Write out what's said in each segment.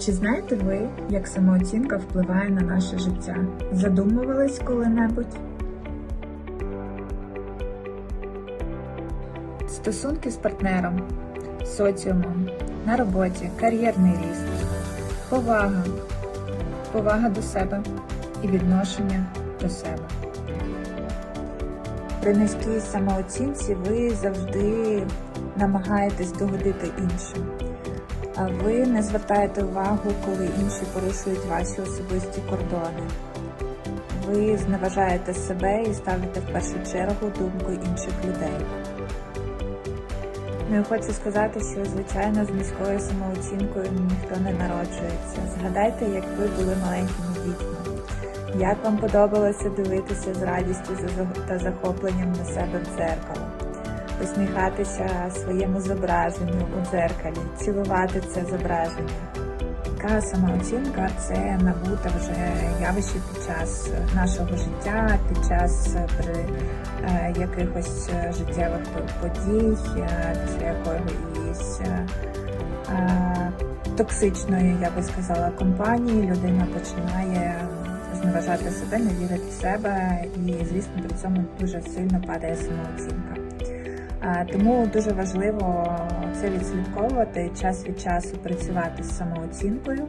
Чи знаєте ви, як самооцінка впливає на наше життя? Задумувались коли-небудь? Стосунки з партнером, соціумом, на роботі, кар'єрний ріст, повага, повага до себе і відношення до себе. При низькій самооцінці ви завжди намагаєтесь догодити іншим. Ви не звертаєте увагу, коли інші порушують ваші особисті кордони. Ви зневажаєте себе і ставите в першу чергу думку інших людей. Ну і хочу сказати, що звичайно з низькою самооцінкою ніхто не народжується. Згадайте, як ви були маленькими дітьми. Як вам подобалося дивитися з радістю та захопленням на себе в дзеркало, посміхатися своєму зображенню у дзеркалі, цілувати це зображення. Така самооцінка це набута вже явище під час нашого життя, під час при е, якихось життєвих подій, е, після якоїсь е, токсичної, я би сказала, компанії людина починає зневажати себе, не вірити в себе, і звісно при цьому дуже сильно падає самооцінка. Тому дуже важливо це відслідковувати час від часу працювати з самооцінкою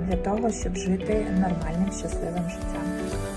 для того, щоб жити нормальним щасливим життям.